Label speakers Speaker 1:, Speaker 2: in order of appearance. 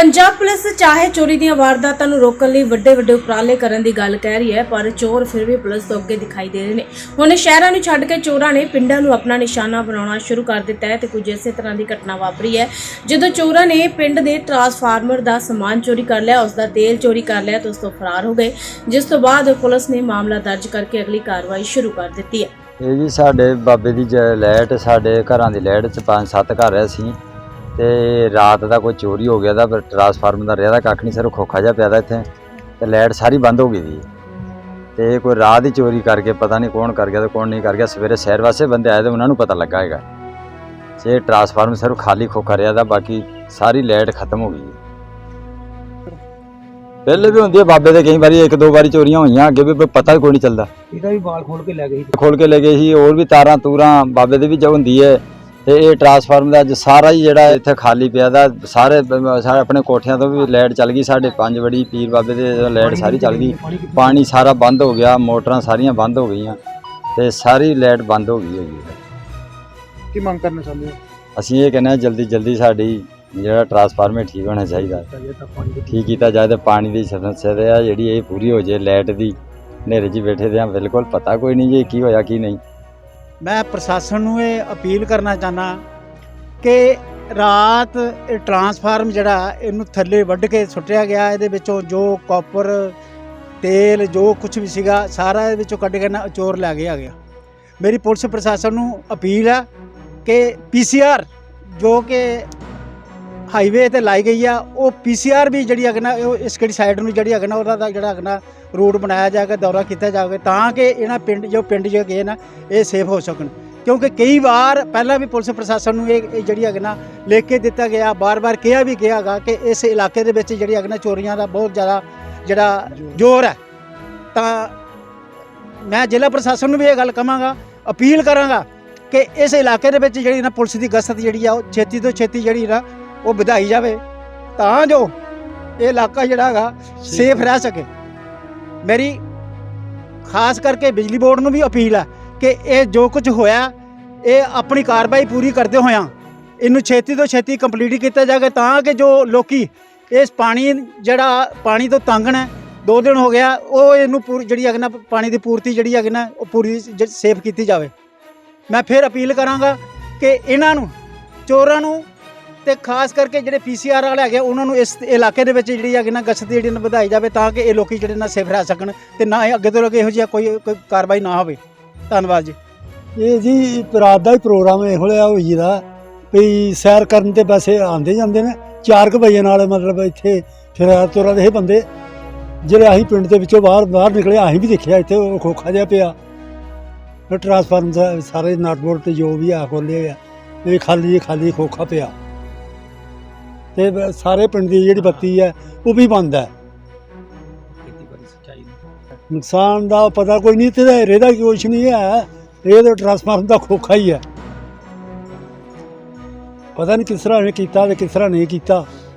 Speaker 1: Punjab police ਚਾਹੇ ਚੋਰੀ ਦੀਆਂ ਵਾਰਦਾਤਾਂ ਨੂੰ ਰੋਕਣ ਲਈ ਵੱਡੇ ਵੱਡੇ ਉਪਰਾਲੇ ਕਰਨ ਦੀ ਗੱਲ ਕਹਿ ਰਹੀ ਹੈ, ਪਰ ਚੋਰ ਫਿਰ ਵੀ ਪੁਲਿਸ ਤੋਂ ਅੱਗੇ ਦਿਖਾਈ ਦੇ ਰਹੇ ਨੇ। ਹੁਣ ਸ਼ਹਿਰਾਂ ਨੂੰ ਛੱਡ ਕੇ ਚੋਰਾਂ ਨੇ ਪਿੰਡਾਂ ਨੂੰ ਆਪਣਾ ਨਿਸ਼ਾਨਾ ਬਣਾਉਣਾ ਸ਼ੁਰੂ ਕਰ ਦਿੱਤਾ ਹੈ ਤੇ ਕੁਝ ਇਸੇ ਤਰ੍ਹਾਂ ਦੀ ਘਟਨਾ ਵਾਪਰੀ ਹੈ। ਜਦੋਂ ਚੋਰਾਂ ਨੇ ਪਿੰਡ ਦੇ ਟਰਾਂਸਫਾਰਮਰ ਦਾ ਸਮਾਨ ਚੋਰੀ ਕਰ ਲਿਆ ਉਸ ਦਾ ਤੇਲ ਚੋਰੀ ਕਰ ਲਿਆ ਤੇ ਉਸ ਤੋਂ ਫਰਾਰ ਹੋ ਗਏ। ਜਿਸ ਤੋਂ ਬਾਅਦ ਪੁਲਿਸ ਨੇ ਮਾਮਲਾ ਦਰਜ ਕਰਕੇ ਅਗਲੀ ਕਾਰਵਾਈ ਸ਼ੁਰੂ ਕਰ ਦਿੱਤੀ ਹੈ।
Speaker 2: ਇਹ ਜੀ ਸਾਡੇ ਬਾਬੇ ਦੀ ਜ- ਸਾਡੇ ਘਰਾਂ ਦੀ ਲਾਈਟ ਚ ਪੰਜ ਸੱਤ ਘਰ ਐ ਸੀ ਤੇ ਰਾਤ ਦਾ ਕੋਈ ਚੋਰੀ ਹੋ ਗਿਆ ਦਾ ਪਰ ਟਰਾਂਸਫਾਰਮਰ ਦਾ ਦਾ ਕੱਖ ਨਹੀਂ ਸਿਰਫ ਖੋਖਾ ਜਿਹਾ ਪਿਆ ਦਾ ਇੱਥੇ। ਤੇ ਲਾਈਟ ਸਾਰੀ ਬੰਦ ਹੋ ਗਈ ਦੀ। ਤੇ ਕੋਈ ਰਾਤ ਦੀ ਚੋਰੀ ਕਰਕੇ ਪਤਾ ਨਹੀਂ ਕੌਣ ਕਰ ਗਿਆ ਤੇ ਕੌਣ ਨਹੀਂ ਕਰ ਗਿਆ ਸਵੇਰੇ ਸ਼ਹਿਰ ਵਾਸਤੇ ਬੰਦੇ ਆਏ ਤੇ ਉਹਨਾਂ ਨੂੰ ਪਤਾ ਲੱਗਾ ਹੈਗਾ। ਜੇ ਟਰਾਂਸਫਾਰਮਰ ਸਿਰਫ ਖਾਲੀ ਖੋਖਾ ਰਿਹਾ ਦਾ ਬਾਕੀ ਸਾਰੀ ਲਾਈਟ ਖਤਮ ਹੋ ਗਈ ਪਹਿਲੇ ਵੀ ਹੁੰਦੀ ਹੈ ਬਾਬੇ ਦੇ ਕਈ ਵਾਰੀ ਇੱਕ ਦੋ ਵਾਰੀ ਚੋਰੀਆਂ ਹੋਈਆਂ ਅੱਗੇ ਵੀ ਪਤਾ ਹੀ ਕੋਈ ਨਹੀਂ ਚੱਲਦਾ।
Speaker 3: ਇਹਦਾ ਵੀ ਬਾਲ ਖੋਲ ਕੇ ਲੈ ਗਏ ਸੀ।
Speaker 2: ਖੋਲ ਕੇ ਲੈ ਗਏ ਸੀ ਹੋਰ ਵੀ ਤਾਰਾਂ ਤੂਰਾਂ ਬਾਬੇ ਦੇ ਵੀ ਜੋ ਹੁੰਦੀ ਹੈ। ਤੇ ਇਹ ਟਰਾਂਸਫਾਰਮ ਦਾ ਅੱਜ ਸਾਰਾ ਹੀ ਜਿਹੜਾ ਇੱਥੇ ਖਾਲੀ ਪਿਆ ਦਾ ਸਾਰੇ ਆਪਣੇ ਕੋਠਿਆਂ ਤੋਂ ਵੀ ਲਾਈਟ ਚੱਲ ਗਈ ਸਾਡੇ ਪੰਜ ਵੜੀ ਪੀਰ ਬਾਬੇ ਦੇ ਲਾਈਟ ਸਾਰੀ ਚੱਲ ਗਈ
Speaker 3: ਪਾਣੀ
Speaker 2: ਸਾਰਾ ਬੰਦ ਹੋ ਗਿਆ ਮੋਟਰਾਂ ਸਾਰੀਆਂ ਬੰਦ ਹੋ ਗਈਆਂ ਤੇ ਸਾਰੀ ਲਾਈਟ ਬੰਦ ਹੋ ਗਈ ਹੈਗੀ ਹੈ।
Speaker 3: ਕੀ ਮੰਗ ਕਰਨਾ ਚਾਹੁੰਦੇ ਹੋ
Speaker 2: ਅਸੀਂ ਇਹ ਕਹਿੰਦੇ ਹਾਂ ਜਲਦੀ ਜਲਦੀ ਸਾਡੀ ਜਿਹੜਾ ਟਰਾਂਸਫਾਰਮਰ ਠੀਕ ਹੋਣਾ ਚਾਹੀਦਾ? ਠੀਕ ਕੀਤਾ ਜਾਏ ਤੇ ਪਾਣੀ ਦੀ ਸਮੱਸਿਆ ਤੇ ਆ ਜਿਹੜੀ ਇਹ ਪੂਰੀ ਹੋ ਜੇ ਲਾਈਟ ਦੀ ਹਨੇਰੇ 'ਚ ਬੈਠੇ ਦੇ ਆ ਬਿਲਕੁਲ ਪਤਾ ਕੋਈ ਨਹੀਂ ਜੀ ਕੀ ਹੋਇਆ ਕੀ ਨਹੀਂ
Speaker 4: ਮੈਂ ਪ੍ਰਸ਼ਾਸਨ ਨੂੰ ਇਹ ਅਪੀਲ ਕਰਨਾ ਚਾਹਨਾ ਕਿ ਰਾਤ ਇਹ ਟਰਾਂਸਫਾਰਮ ਜਿਹੜਾ ਇਹਨੂੰ ਥੱਲੇ ਵੱਢ ਕੇ ਸੁੱਟਿਆ ਗਿਆ, ਇਹਦੇ ਵਿੱਚੋਂ ਜੋ ਕਾਪਰ, ਤੇਲ, ਜੋ ਕੁਝ ਵੀ ਸੀਗਾ, ਸਾਰਾ ਇਹਦੇ ਵਿੱਚੋਂ ਕੱਢ ਕੇ ਨਾ ਚੋਰ ਲੈ ਕੇ ਗਿਆ। ਮੇਰੀ ਪੁਲਿਸ ਪ੍ਰਸ਼ਾਸਨ ਨੂੰ ਅਪੀਲ ਹੈ ਕਿ ਪੀਸੀਆਰ ਜੋ ਕਿ ਹਾਈਵੇ ਤੇ ਲਾਈ ਗਈ ਆ, ਉਹ ਪੀਸੀਆਰ ਵੀ ਜਿਹੜੀ ਹੈਗਾ ਨਾ, ਉਹ ਇਸ ਕਿਹੜੀ ਸਾਈਡ ਨੂੰ ਜਿਹੜੀ ਹੈਗਾ ਨਾ, ਉਹਦਾ ਜਿਹੜਾ ਹੈਗਾ ਨਾ ਰੂਟ ਬਣਾਇਆ ਜਾਏਗਾ, ਦੌਰਾ ਕੀਤਾ ਜਾਵੇ ਤਾਂ ਕਿ ਇਹਨਾਂ ਪਿੰਡ, ਜੋ ਪਿੰਡ ਜੋ ਗਏ ਨਾ, ਇਹ ਸੇਫ ਹੋ ਸਕਣ। ਕਿਉਂਕਿ ਕਈ ਵਾਰ ਪਹਿਲਾਂ ਵੀ ਪੁਲਿਸ ਪ੍ਰਸ਼ਾਸਨ ਨੂੰ ਇਹ ਇਹ ਜਿਹੜੀ ਹੈਗਾ ਨਾ ਲਿਖ ਕੇ ਦਿੱਤਾ ਗਿਆ, ਬਾਰ-ਬਾਰ ਕਿਹਾ ਵੀ ਗਿਆ ਹੈਗਾ ਕਿ ਇਸ ਇਲਾਕੇ ਦੇ ਵਿੱਚ ਜਿਹੜੀ ਹੈਗਾ ਨਾ ਚੋਰੀਆਂ ਦਾ ਬਹੁਤ ਜ਼ਿਆਦਾ ਜਿਹੜਾ ਜ਼ੋਰ ਹੈ, ਤਾਂ ਮੈਂ ਜ਼ਿਲ੍ਹਾ ਪ੍ਰਸ਼ਾਸਨ ਨੂੰ ਵੀ ਇਹ ਗੱਲ ਕਹਾਂਗਾ, ਅਪੀਲ ਕਰਾਂਗਾ ਕਿ ਇਸ ਇਲਾਕੇ ਦੇ ਵਿੱਚ ਜਿਹੜੀ ਨਾ ਪੁਲਿਸ ਦੀ ਗਸ਼ਤ ਜਿਹੜੀ ਆ, ਉਹ ਛੇਤੀ ਤੋਂ ਛੇਤੀ ਜਿਹੜੀ ਨਾ ਉਹ ਵਧਾਈ ਜਾਵੇ ਤਾਂ ਜੋ ਇਹ ਇਲਾਕਾ ਜਿਹੜਾ ਹੈਗਾ ਸੇਫ ਰਹਿ ਸਕੇ। ਮੇਰੀ ਖਾਸ ਕਰਕੇ ਬਿਜਲੀ ਬੋਰਡ ਨੂੰ ਵੀ ਅਪੀਲ ਹੈ ਕਿ ਇਹ ਜੋ ਕੁਝ ਹੋਇਆ ਇਹ ਆਪਣੀ ਕਾਰਵਾਈ ਪੂਰੀ ਕਰਦੇ ਹੋਇਆਂ ਇਹਨੂੰ ਛੇਤੀ ਤੋਂ ਛੇਤੀ ਕੰਪਲੀਟ ਕੀਤਾ ਜਾਵੇ ਤਾਂ ਕਿ ਜੋ ਲੋਕੀ ਇਸ ਪਾਣੀ ਜਿਹੜਾ ਪਾਣੀ ਤੋਂ ਤੰਗ ਨੇ ਦੋ ਦਿਨ ਹੋ ਗਿਆ ਉਹ ਇਹਨੂੰ ਪੂਰੀ ਜਿਹੜੀ ਹੈਗੀ ਨਾ ਪਾਣੀ ਦੀ ਪੂਰਤੀ ਜਿਹੜੀ ਹੈਗੀ ਨਾ ਉਹ ਪੂਰੀ ਸੇਫ ਕੀਤੀ ਜਾਵੇ। ਮੈਂ ਫਿਰ ਅਪੀਲ ਕਰਾਂਗਾ ਕਿ ਇਹਨਾਂ ਨੂੰ ਚੋਰਾਂ ਨੂੰ ਤੇ ਖਾਸ ਕਰਕੇ ਜਿਹੜੇ ਪੀਸੀਆਰ ਵਾਲੇ ਹੈਗੇ ਉਹਨਾਂ ਨੂੰ ਇਸ ਇਲਾਕੇ ਦੇ ਵਿੱਚ ਜਿਹੜੀ ਹੈਗੀ ਨਾ ਗਸ਼ਤ ਜਿਹੜੀ ਨਾ ਵਧਾਈ ਜਾਵੇ ਤਾਂ ਕਿ ਇਹ ਲੋਕੀ ਜਿਹੜੇ ਨਾ ਸੇਫ ਰਹਿ ਸਕਣ ਤੇ ਨਾ ਇਹ ਅੱਗੇ ਤੋਂ ਅੱਗੇ ਇਹੋ ਜਿਹਾ ਕੋਈ ਕੋਈ ਕਾਰਵਾਈ ਨਾ ਹੋਵੇ। ਧੰਨਵਾਦ ਜੀ।
Speaker 5: ਇਹ ਜੀ ਰਾਤ ਦਾ ਹੀ ਪ੍ਰੋਗਰਾਮ ਇਹੋ ਜਿਹਾ ਹੋਈ ਦਾ, ਵੀ ਸੈਰ ਕਰਨ ਤੇ ਵੈਸੇ ਆਉਂਦੇ ਜਾਂਦੇ ਨੇ 4 ਵਜੇ ਨਾਲ ਮਤਲਬ ਇੱਥੇ ਫਿਰ ਤੁਰਾਂ ਦੇ ਇਹ ਬੰਦੇ, ਜਿਹੜੇ ਅਸੀਂ ਪਿੰਡ ਦੇ ਵਿੱਚੋਂ ਬਾਹਰ ਬਾਹਰ ਨਿਕਲੇ, ਅਸੀਂ ਵੀ ਦੇਖਿਆ ਇੱਥੇ, ਉਹ ਖੋਖਾ ਜਿਹਾ ਪਿਆ। ਫਿਰ ਟਰਾਂਸਫਾਰਮ ਸਾਰੇ ਨਟ ਬੋਰਡ ਤੇ ਜੋ ਵੀ ਆ ਖੋਲੇ ਆ, ਇਹ ਖਾਲੀ ਖਾਲੀ ਖੋਖਾ ਪਿਆ। ਤੇ ਸਾਰੇ ਪਿੰਡ ਦੀ ਜਿਹੜੀ ਬੱਤੀ ਹੈ ਉਹ ਵੀ ਬੰਦ ਹੈ।
Speaker 3: ਖੇਤੀਬਾੜੀ ਸੱਚਾਈ ਨੂੰ।
Speaker 5: ਨੁਕਸਾਨ ਦਾ ਪਤਾ ਕੋਈ ਨਹੀਂ ਤੇ ਇਹਦੇ ਦਾ ਕੁਛ ਨਹੀਂ ਹੈ। ਇਹ ਤਾਂ ਟਰਾਂਸਫਾਰਮ ਦਾ ਖੋਖਾ ਹੀ ਹੈ। ਪਤਾ ਨਹੀਂ ਕਿਸ ਤਰ੍ਹਾਂ ਇਹਨੇ ਕੀਤਾ ਤੇ ਕਿਸ ਤਰ੍ਹਾਂ ਨਹੀਂ ਕੀਤਾ।